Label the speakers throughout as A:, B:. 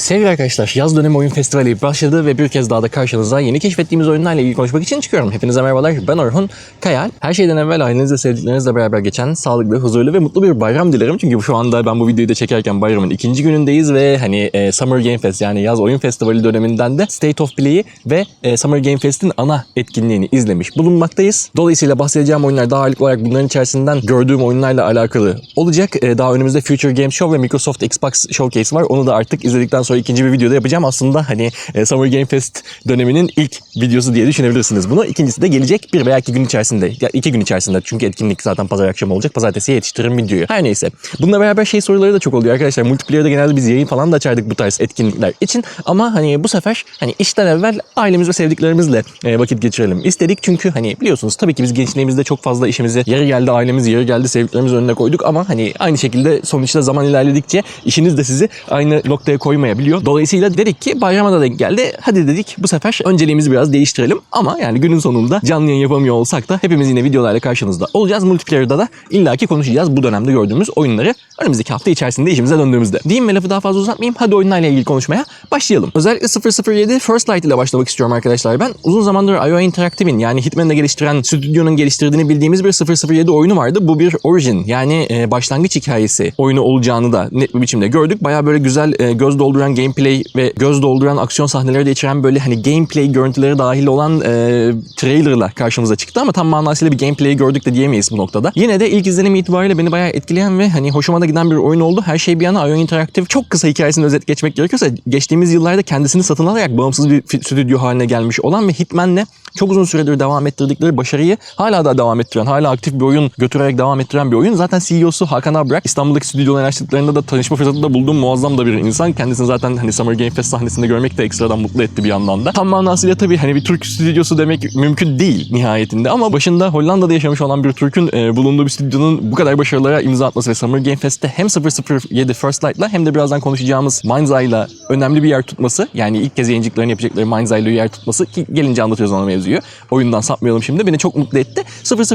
A: Sevgili arkadaşlar, yaz dönemi oyun festivali başladı ve bir kez daha da karşınıza yeni keşfettiğimiz oyunlarla ilgili konuşmak için çıkıyorum. Hepinize merhabalar, ben Orhun Kayal. Her şeyden evvel ailenizle, sevdiklerinizle beraber geçen sağlıklı, huzurlu ve mutlu bir bayram dilerim. Çünkü şu anda ben bu videoyu da çekerken bayramın ikinci günündeyiz ve hani e, Summer Game Fest yani yaz oyun festivali döneminden de State of Play'i ve e, Summer Game Fest'in ana etkinliğini izlemiş bulunmaktayız. Dolayısıyla bahsedeceğim oyunlar daha ağırlıklı olarak bunların içerisinden gördüğüm oyunlarla alakalı olacak. E, daha önümüzde Future Game Show ve Microsoft Xbox Showcase var. Onu da artık izledikten sonra ikinci bir videoda yapacağım. Aslında hani e, Summer Game Fest döneminin ilk videosu diye düşünebilirsiniz bunu. İkincisi de gelecek bir veya iki gün içerisinde. Ya iki gün içerisinde çünkü etkinlik zaten pazar akşamı olacak. Pazartesiye yetiştiririm videoyu. Her neyse. Bununla beraber şey soruları da çok oluyor arkadaşlar. Multiplayer'da genelde biz yayın falan da açardık bu tarz etkinlikler için. Ama hani bu sefer hani işten evvel ailemiz ve sevdiklerimizle e, vakit geçirelim istedik. Çünkü hani biliyorsunuz tabii ki biz gençliğimizde çok fazla işimizi yarı geldi ailemiz, yarı geldi sevdiklerimiz önüne koyduk ama hani aynı şekilde sonuçta zaman ilerledikçe işiniz de sizi aynı noktaya koymayabiliyor. Dolayısıyla dedik ki bayrama da denk geldi. Hadi dedik bu sefer önceliğimizi biraz değiştirelim. Ama yani günün sonunda canlı yayın yapamıyor olsak da hepimiz yine videolarla karşınızda olacağız. Multiplayer'da da illaki konuşacağız bu dönemde gördüğümüz oyunları önümüzdeki hafta içerisinde işimize döndüğümüzde. Diyeyim ve lafı daha fazla uzatmayayım. Hadi oyunlarla ilgili konuşmaya başlayalım. Özellikle 007 First Light ile başlamak istiyorum arkadaşlar. Ben uzun zamandır IO Interactive'in yani Hitman'ı geliştiren stüdyonun geliştirdiğini bildiğimiz bir 007 oyunu vardı. Bu bir origin yani e, başlangıç hikayesi oyunu olacağını da net bir biçimde gördük. Baya böyle güzel e, göz dolduran gameplay ve göz dolduran aksiyon sahneleri de içeren böyle hani gameplay görüntüleri dahil olan e, trailerla karşımıza çıktı ama tam manasıyla bir gameplay gördük de diyemeyiz bu noktada. Yine de ilk izlenim itibariyle beni bayağı etkileyen ve hani hoşuma da giden bir oyun oldu. Her şey bir yana IO Interactive çok kısa hikayesini özet geçmek gerekirse geçtiğimiz yıllarda kendisini satın alarak bağımsız bir stüdyo haline gelmiş olan ve Hitman'le çok uzun süredir devam ettirdikleri başarıyı hala da devam ettiren, hala aktif bir oyun götürerek devam ettiren bir oyun. Zaten CEO'su Hakan Abrak İstanbul'daki stüdyolarını açtıklarında da tanışma fırsatı da bulduğum muazzam da bir insan. Kendisini zaten hani Summer Game Fest sahnesinde görmek de ekstradan mutlu etti bir yandan da. Tam manasıyla tabii hani bir Türk stüdyosu demek mümkün değil nihayetinde ama başında Hollanda'da yaşamış olan bir Türk'ün e, bulunduğu bir stüdyonun bu kadar başarılara imza atması ve Summer Game Fest'te hem 007 First Light'la hem de birazdan konuşacağımız Mind's Eye'la önemli bir yer tutması yani ilk kez yayıncılıklarını yapacakları Mind's Eye'la yer tutması ki gelince anlatıyoruz ona mevzuyu. Oyundan sapmayalım şimdi. Beni çok mutlu etti.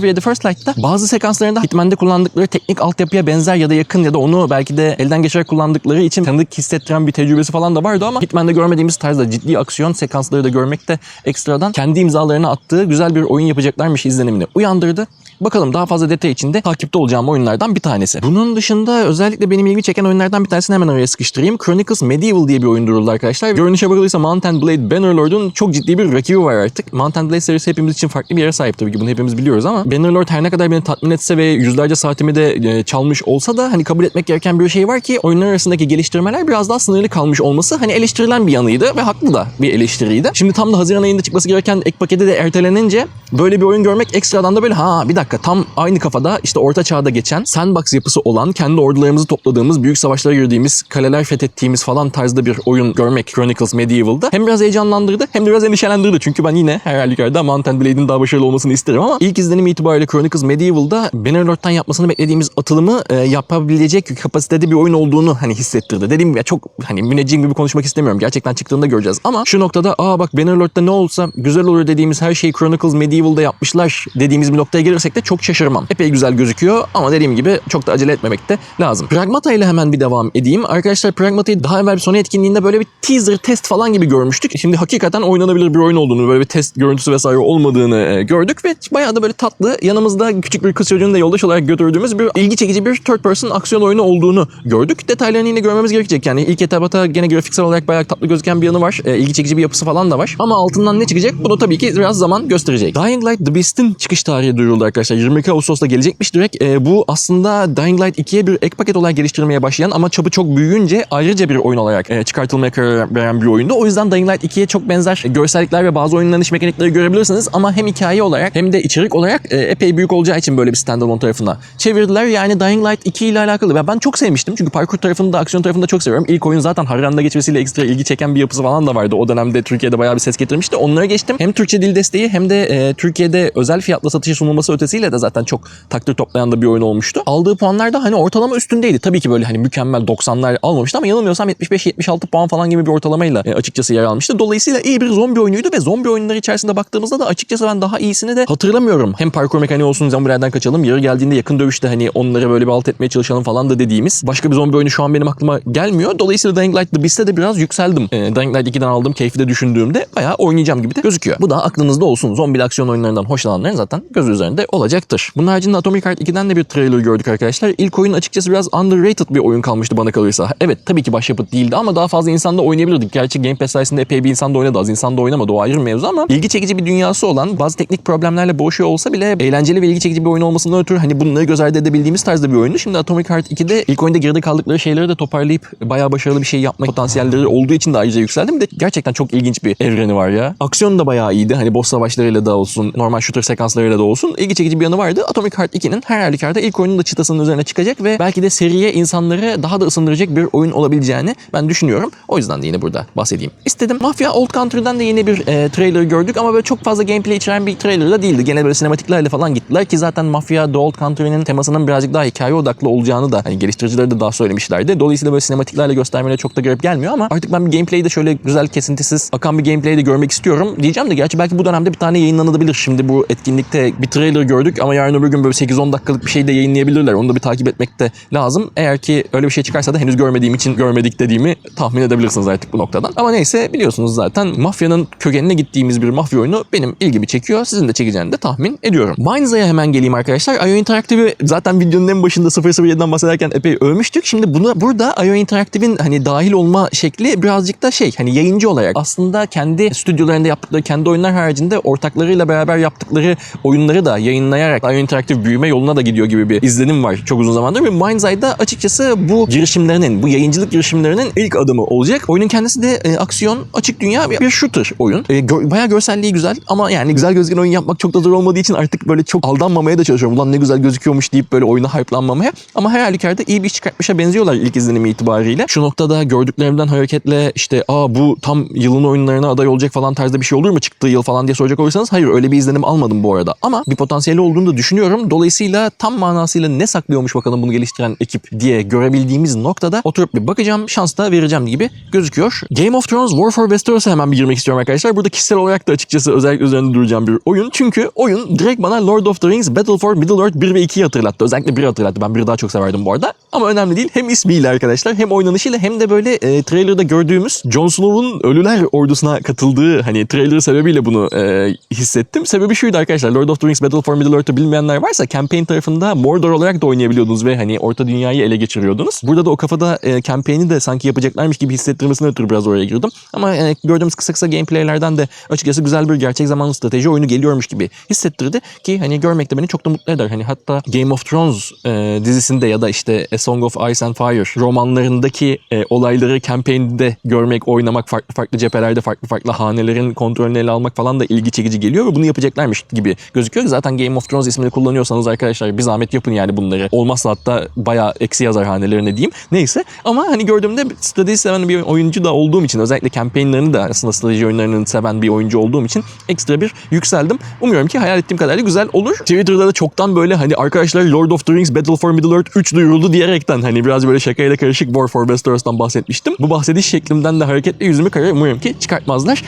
A: 007 First Light'ta bazı sekanslarında Hitman'de kullandıkları teknik altyapıya benzer ya da yakın ya da onu belki de elden geçirerek kullandıkları için tanıdık hissettiren bir tecrübesi falan da vardı ama Hitman'de görmediğimiz tarzda ciddi aksiyon sekansları da görmek de ekstradan kendi imzalarını attığı güzel bir oyun yapacaklarmış izlenimini uyandırdı. Bakalım daha fazla detay içinde takipte olacağım oyunlardan bir tanesi. Bunun dışında özellikle benim ilgi çeken oyunlardan bir tanesini hemen araya sıkıştırayım. Chronicles Medieval diye bir oyun duruldu arkadaşlar. Görünüşe bakılırsa Mount Blade Bannerlord'un çok ciddi bir rakibi var artık. Mount Blade serisi hepimiz için farklı bir yere sahip tabii ki bunu hepimiz biliyoruz ama Bannerlord her ne kadar beni tatmin etse ve yüzlerce saatimi de e, çalmış olsa da hani kabul etmek gereken bir şey var ki oyunlar arasındaki geliştirmeler biraz daha sınırlı kalmış olması hani eleştirilen bir yanıydı ve haklı da bir eleştiriydi. Şimdi tam da Haziran ayında çıkması gereken ek paketi de ertelenince böyle bir oyun görmek ekstradan da böyle ha bir dakika tam aynı kafada işte orta çağda geçen sandbox yapısı olan kendi ordularımızı topladığımız büyük savaşlara girdiğimiz kaleler fethettiğimiz falan tarzda bir oyun görmek Chronicles Medieval'da hem biraz heyecanlandırdı hem de biraz endişelendirdi. Çünkü ben yine her halükarda Mount Blade'in daha başarılı olmasını isterim ama ilk izlenim itibariyle Chronicles Medieval'da Bannerlord'dan yapmasını beklediğimiz atılımı e, yapabilecek kapasitede bir oyun olduğunu hani hissettirdi. Dediğim gibi çok hani müneccim gibi konuşmak istemiyorum. Gerçekten çıktığında göreceğiz ama şu noktada aa bak Bannerlord'da ne olsa güzel olur dediğimiz her şeyi Chronicles Medieval'da yapmışlar dediğimiz bir noktaya gelirsek de çok şaşırmam. Epey güzel gözüküyor ama dediğim gibi çok da acele etmemek de lazım. Pragmata ile hemen bir devam edeyim. Arkadaşlar Pragmata'yı daha evvel bir Sony etkinliğinde böyle bir teaser test falan gibi görmüştük. Şimdi hakikaten oynanabilir bir oyun olduğunu, böyle bir test görüntüsü vesaire olmadığını e, gördük ve bayağı da böyle tatlı, yanımızda küçük bir kız çocuğunu da yoldaş olarak götürdüğümüz bir ilgi çekici bir third person aksiyon oyunu olduğunu gördük. Detaylarını yine görmemiz gerekecek. Yani ilk etapta gene grafiksel olarak bayağı tatlı gözüken bir yanı var. E, ilgi çekici bir yapısı falan da var. Ama altından ne çıkacak bunu tabii ki biraz zaman gösterecek. Dying Light The Beast'in çıkış tarihi duyuruldu arkadaşlar. 22 Ağustos'ta gelecekmiş direkt. E, bu aslında Dying Light 2'ye bir ek paket olarak geliştirilmeye başlayan ama çapı çok büyüyünce ayrıca bir oyun olarak e, çıkartılmaya karar veren bir oyundu. O yüzden Dying Light 2'ye çok benzer görsellikler ve bazı oynanış mekanikleri görebilirsiniz ama hem hikaye olarak hem de içerik olarak e, epey büyük olacağı için böyle bir standalone tarafına çevirdiler. Yani Dying Light 2 ile alakalı ve ben çok sevmiştim çünkü parkur tarafını da aksiyon tarafını da çok seviyorum. İlk oyun zaten Harran'da geçmesiyle ekstra ilgi çeken bir yapısı falan da vardı. O dönemde Türkiye'de bayağı bir ses getirmişti. Onlara geçtim. Hem Türkçe dil desteği hem de e, Türkiye'de özel fiyatla satışa sunulması ötesi Dolayısıyla da zaten çok takdir toplayan da bir oyun olmuştu. Aldığı puanlar da hani ortalama üstündeydi. Tabii ki böyle hani mükemmel 90'lar almamıştı ama yanılmıyorsam 75-76 puan falan gibi bir ortalamayla e, açıkçası yer almıştı. Dolayısıyla iyi bir zombi oyunuydu ve zombi oyunları içerisinde baktığımızda da açıkçası ben daha iyisini de hatırlamıyorum. Hem parkur mekaniği olsun zombilerden kaçalım. Yeri geldiğinde yakın dövüşte hani onları böyle bir alt etmeye çalışalım falan da dediğimiz başka bir zombi oyunu şu an benim aklıma gelmiyor. Dolayısıyla Dying Light The Beast'te de biraz yükseldim. E, Dying Light 2'den aldığım keyfi de düşündüğümde bayağı oynayacağım gibi de gözüküyor. Bu da aklınızda olsun. Zombili aksiyon oyunlarından hoşlananların zaten göz üzerinde olacaktır. Bunun haricinde Atomic Heart 2'den de bir trailer gördük arkadaşlar. İlk oyun açıkçası biraz underrated bir oyun kalmıştı bana kalırsa. Evet tabii ki başyapıt değildi ama daha fazla insan da oynayabilirdik. Gerçi Game Pass sayesinde epey bir insan da oynadı. Az insan da oynamadı. O ayrı mevzu ama ilgi çekici bir dünyası olan bazı teknik problemlerle boğuşuyor olsa bile eğlenceli ve ilgi çekici bir oyun olmasından ötürü hani bunları göz ardı edebildiğimiz tarzda bir oyundu. Şimdi Atomic Heart 2'de ilk oyunda geride kaldıkları şeyleri de toparlayıp bayağı başarılı bir şey yapma potansiyelleri olduğu için de ayrıca yükseldim. De gerçekten çok ilginç bir evreni var ya. Aksiyon da bayağı iyiydi. Hani boss savaşlarıyla da olsun, normal shooter sekanslarıyla da olsun. ilgi çekici bir yanı vardı. Atomic Heart 2'nin her halükarda ilk oyunun da çıtasının üzerine çıkacak ve belki de seriye insanları daha da ısındıracak bir oyun olabileceğini ben düşünüyorum. O yüzden de yine burada bahsedeyim istedim. Mafia Old Country'den de yeni bir e, trailer gördük ama böyle çok fazla gameplay içeren bir trailer da değildi. Gene böyle sinematiklerle falan gittiler ki zaten Mafia The Old Country'nin temasının birazcık daha hikaye odaklı olacağını da hani geliştiricileri de daha söylemişlerdi. Dolayısıyla böyle sinematiklerle göstermeleri çok da garip gelmiyor ama artık ben bir gameplay'i de şöyle güzel kesintisiz akan bir gameplay de görmek istiyorum. Diyeceğim de gerçi belki bu dönemde bir tane yayınlanabilir. Şimdi bu etkinlikte bir trailer gördük ama yarın öbür gün böyle 8-10 dakikalık bir şey de yayınlayabilirler. Onu da bir takip etmek de lazım. Eğer ki öyle bir şey çıkarsa da henüz görmediğim için görmedik dediğimi tahmin edebilirsiniz artık bu noktadan. Ama neyse biliyorsunuz zaten mafyanın kökenine gittiğimiz bir mafya oyunu benim ilgimi çekiyor. Sizin de çekeceğini de tahmin ediyorum. Minds'e hemen geleyim arkadaşlar. IO Interactive'i zaten videonun en başında 007'den bahsederken epey övmüştük. Şimdi bunu burada IO Interactive'in hani dahil olma şekli birazcık da şey hani yayıncı olarak aslında kendi stüdyolarında yaptıkları kendi oyunlar haricinde ortaklarıyla beraber yaptıkları oyunları da yayınlayarak IO Interactive büyüme yoluna da gidiyor gibi bir izlenim var çok uzun zamandır ve Mindseye'da açıkçası bu girişimlerinin, bu yayıncılık girişimlerinin ilk adımı olacak. Oyunun kendisi de e, aksiyon, açık dünya bir, bir shooter oyun. E, gö- bayağı görselliği güzel ama yani güzel gözüken oyun yapmak çok da zor olmadığı için artık böyle çok aldanmamaya da çalışıyorum. Ulan ne güzel gözüküyormuş deyip böyle oyuna hype'lanmamaya. Ama her halükarda iyi bir iş çıkartmışa benziyorlar ilk izlenimi itibariyle. Şu noktada gördüklerimden hareketle işte aa bu tam yılın oyunlarına aday olacak falan tarzda bir şey olur mu çıktığı yıl falan diye soracak olursanız hayır öyle bir izlenim almadım bu arada. Ama bir potansiyeli olduğunu da düşünüyorum. Dolayısıyla tam manasıyla ne saklıyormuş bakalım bunu geliştiren ekip diye görebildiğimiz noktada oturup bir bakacağım. Şans da vereceğim gibi gözüküyor. Game of Thrones War for Westeros'a hemen bir girmek istiyorum arkadaşlar. Burada kişisel olarak da açıkçası özellikle üzerinde duracağım bir oyun. Çünkü oyun direkt bana Lord of the Rings Battle for Middle-earth 1 ve 2'yi hatırlattı. Özellikle 1'i hatırlattı. Ben 1'i daha çok severdim bu arada. Ama önemli değil. Hem ismiyle arkadaşlar hem oynanışıyla hem de böyle e, trailerda gördüğümüz Jon Snow'un ölüler ordusuna katıldığı hani trailer sebebiyle bunu e, hissettim. Sebebi şuydu arkadaşlar. Lord of the Rings Battle for Middle-earth'ı bilmeyenler varsa campaign tarafında Mordor olarak da oynayabiliyordunuz ve hani orta dünyayı ele geçiriyordunuz. Burada da o kafada e, campaign'i de sanki yapacaklarmış gibi hissettirmesine ötürü biraz oraya girdim. Ama e, gördüğümüz kısa kısa gameplaylerden de açıkçası güzel bir gerçek zamanlı strateji oyunu geliyormuş gibi hissettirdi ki hani görmek de beni çok da mutlu eder. Hani hatta Game of Thrones e, dizisinde ya da işte A Song of Ice and Fire romanlarındaki e, olayları campaign'de görmek, oynamak, farklı farklı cephelerde farklı farklı hanelerin kontrolünü ele almak falan da ilgi çekici geliyor ve bunu yapacaklarmış gibi gözüküyor. Zaten Game of Thrones ismini kullanıyorsanız arkadaşlar bir zahmet yapın yani bunları. Olmazsa hatta bayağı eksi yazar hanelerine diyeyim. Neyse ama hani gördüğümde strateji seven bir oyuncu da olduğum için özellikle campaign'lerini de aslında strateji oyunlarını seven bir oyuncu olduğum için ekstra bir yükseldim. Umuyorum ki hayal ettiğim kadar da güzel olur. Twitter'da da çoktan böyle hani arkadaşlar Lord of the Rings Battle for Middle-earth 3 duyuruldu diyerekten hani biraz böyle şakayla karışık War for Westeros'tan bahsetmiştim. Bu bahsediş şeklimden de hareketle yüzümü karaya umuyorum ki çıkartmazlar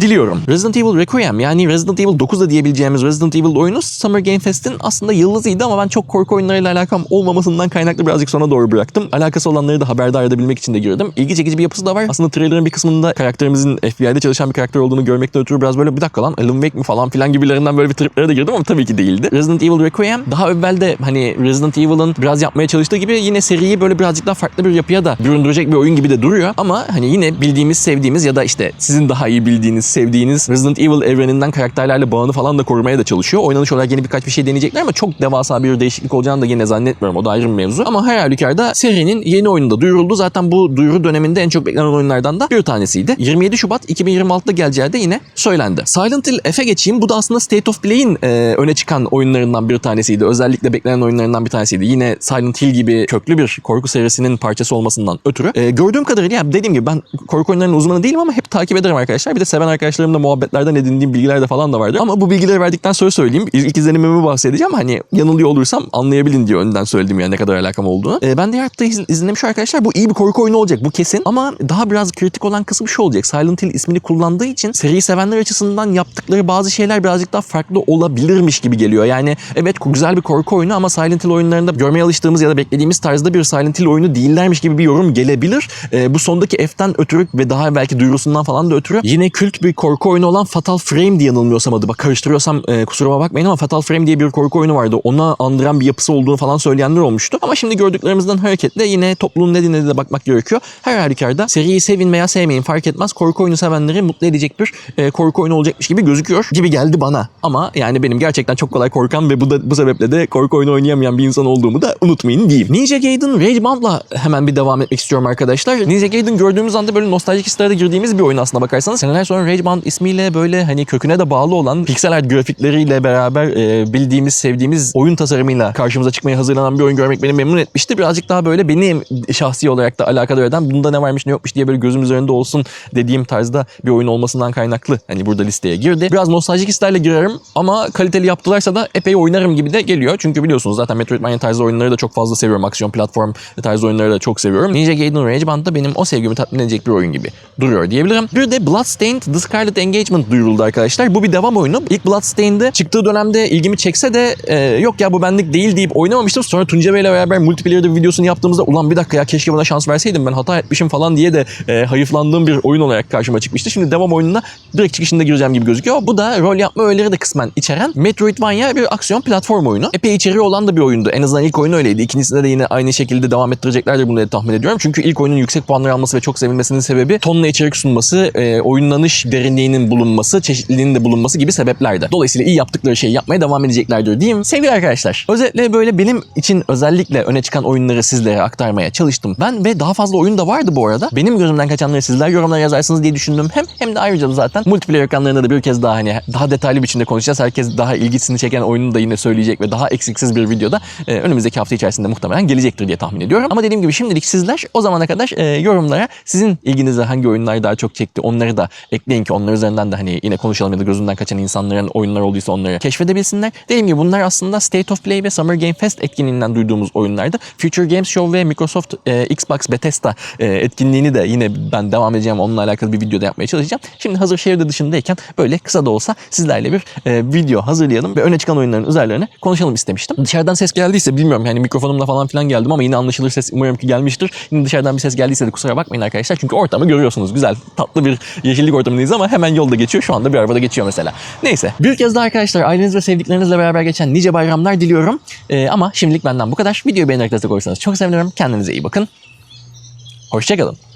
A: diliyorum. Resident Evil Requiem yani Resident Evil 9 da diyebileceğimiz Resident Evil oyunu Summer Game Fest'in aslında yıldızıydı ama ben çok korku oyunlarıyla alakam olmamasından kaynaklı birazcık sona doğru bıraktım. Alakası olanları da haberdar edebilmek için de girdim. İlgi çekici bir yapısı da var. Aslında trailer'ın bir kısmında karakterimizin FBI'de çalışan bir karakter olduğunu görmekten ötürü biraz böyle bir dakika lan Alan Wake mi falan filan gibilerinden böyle bir triplere de girdim ama tabii ki değildi. Resident Evil Requiem daha evvel de hani Resident Evil'ın biraz yapmaya çalıştığı gibi yine seriyi böyle birazcık daha farklı bir yapıya da büründürecek bir oyun gibi de duruyor. Ama hani yine bildiğimiz, sevdiğimiz ya da işte sizin daha iyi bildiğiniz, sevdiğiniz Resident Evil evreninden karakterlerle bağını falan da korumaya da çalışıyor. Oynanış olarak yeni birkaç bir şey deneyecekler ama çok devasa bir değişiklik olacağını da yine zannetmiyorum. O da ayrı bir mevzu. Ama her halükarda serinin yeni oyunu da duyuruldu. Zaten bu duyuru döneminde en çok beklenen oyunlardan da bir tanesiydi. 27 Şubat 2026'da geleceği de yine söylendi. Silent Hill F'e geçeyim. Bu da aslında State of Play'in e, öne çıkan oyunlarından bir tanesiydi. Özellikle beklenen oyunlarından bir tanesiydi. Yine Silent Hill gibi köklü bir korku serisinin parçası olmasından ötürü. E, gördüğüm kadarıyla yani dediğim gibi ben korku oyunlarının uzmanı değilim ama hep takip ederim arkadaşlar. Bir de seven arkadaşlarımla muhabbetlerden edindiğim bilgiler de falan da vardır. Ama bu bilgileri verdikten sonra söyleyeyim. İlk izlenimimi bahsedeceğim. Hani yanılıyor olursam anlayabilin diye önden söyledim yani ne kadar alakam olduğunu. Ee, ben de iz- izlemiş arkadaşlar. Bu iyi bir korku oyunu olacak bu kesin. Ama daha biraz kritik olan kısmı şu olacak. Silent Hill ismini kullandığı için seriyi sevenler açısından yaptıkları bazı şeyler birazcık daha farklı olabilirmiş gibi geliyor. Yani evet güzel bir korku oyunu ama Silent Hill oyunlarında görmeye alıştığımız ya da beklediğimiz tarzda bir Silent Hill oyunu değillermiş gibi bir yorum gelebilir. Ee, bu sondaki F'ten ötürü ve daha belki duyurusundan falan da ötürü yine kült bir korku oyunu olan Fatal Frame diye yanılmıyorsam adı. Bak karıştırıyorsam e, kusuruma bakmayın ama Fatal Frame diye bir korku oyunu vardı. Ona andıran bir yapısı olduğunu falan söyleyenler olmuştu. Ama şimdi gördüklerimizden hareketle yine toplumun ne dinlediğine bakmak gerekiyor. Her halükarda seriyi sevin veya sevmeyin fark etmez. Korku oyunu sevenleri mutlu edecek bir e, korku oyunu olacakmış gibi gözüküyor. Gibi geldi bana. Ama yani benim gerçekten çok kolay korkan ve bu da bu sebeple de korku oyunu oynayamayan bir insan olduğumu da unutmayın diyeyim. Ninja Gaiden Rage Bound'la hemen bir devam etmek istiyorum arkadaşlar. Ninja Gaiden gördüğümüz anda böyle nostaljik hislere girdiğimiz bir oyun aslına bakarsanız. Seneler sonra Rage Bound ismiyle böyle hani köküne de bağlı olan pixel art grafikleriyle beraber e, bildiğimiz, sevdiğimiz oyun tasarımıyla karşımıza çıkmaya hazırlanan bir oyun görmek beni memnun etmişti. Birazcık daha böyle benim şahsi olarak da alakadar eden bunda ne varmış ne yokmuş diye böyle gözüm üzerinde olsun dediğim tarzda bir oyun olmasından kaynaklı hani burada listeye girdi. Biraz nostaljik hislerle girerim ama kaliteli yaptılarsa da epey oynarım gibi de geliyor. Çünkü biliyorsunuz zaten Metroidvania tarzı oyunları da çok fazla seviyorum. Aksiyon platform tarzı oyunları da çok seviyorum. Ninja Gaiden Rage Band da benim o sevgimi tatmin edecek bir oyun gibi duruyor diyebilirim. Bir de Bloodstained The Scarlet Engagement duyuruldu arkadaşlar. Bu bir devam oyunu. İlk Bloodstained'de çıktığı dönemde ilgimi çekse de e, yok ya bu benlik değil deyip oynamamıştım. Sonra Tunca Bey ile beraber multiplayer'da videosunu yaptığımızda ulan bir dakika ya keşke buna şans verseydim ben hata etmişim falan diye de e, hayıflandığım bir oyun olarak karşıma çıkmıştı. Şimdi devam oyununa direkt çıkışında gireceğim gibi gözüküyor. Bu da rol yapma öğeleri de kısmen içeren Metroidvania bir aksiyon platform oyunu. Epey içeriği olan da bir oyundu. En azından ilk oyun öyleydi. İkincisinde de yine aynı şekilde devam ettireceklerdir bunu diye tahmin ediyorum. Çünkü ilk oyunun yüksek puanlar alması ve çok sevilmesinin sebebi tonla içerik sunması, e, oynanış derinliğinin bulunması, çeşitliliğinin de bulunması gibi sebeplerdi. Dolayısıyla iyi yaptıkları şeyi yapmaya devam edeceklerdir diyeyim. Sevgili arkadaşlar, özetle böyle benim için özellikle öne çıkan oyunları sizlere aktarmaya çalıştım. Ben ve daha fazla oyun da vardı bu arada. Benim gözümden kaçanları sizler yorumlara yazarsınız diye düşündüm. Hem hem de ayrıca da zaten multiplayer ekranlarında da bir kez daha hani daha detaylı biçimde konuşacağız. Herkes daha ilgisini çeken oyunu da yine söyleyecek ve daha eksiksiz bir videoda e, önümüzdeki hafta içerisinde muhtemelen gelecektir diye tahmin ediyorum. Ama dediğim gibi şimdilik sizler o zamana kadar e, yorumlara sizin ilginize hangi oyunlar daha çok çekti onları da ekleyin ki onlar üzerinden de hani yine konuşalım ya da gözünden kaçan insanların oyunlar olduysa onları keşfedebilsinler. Dediğim gibi bunlar aslında State of Play ve Summer Game Fest etkinliğinden duyduğumuz oyunlardı. Future Games Show ve Microsoft e, Xbox Bethesda e, etkinliğini de yine ben devam edeceğim onunla alakalı bir videoda yapmaya çalışacağım. Şimdi hazır şehirde dışındayken böyle kısa da olsa sizlerle bir e, video hazırlayalım ve öne çıkan oyunların üzerlerine konuşalım istemiştim. Dışarıdan ses geldiyse bilmiyorum yani mikrofonumla falan filan geldim ama yine anlaşılır ses umarım ki gelmiştir. Yine dışarıdan bir ses geldiyse de kusura bakmayın arkadaşlar. Çünkü ortamı görüyorsunuz. Güzel, tatlı bir yeşillik ortamındayız ama hemen yolda geçiyor. Şu anda bir arabada geçiyor mesela. Neyse. Bir kez daha arkadaşlar aileniz ve sevdiklerinizle beraber geçen nice bayramlar diliyorum. E, ama şimdilik benden bu kadar. Videoyu beğenerek destek olursanız çok sevinirim. Kendinize iyi bakın. Hoşçakalın.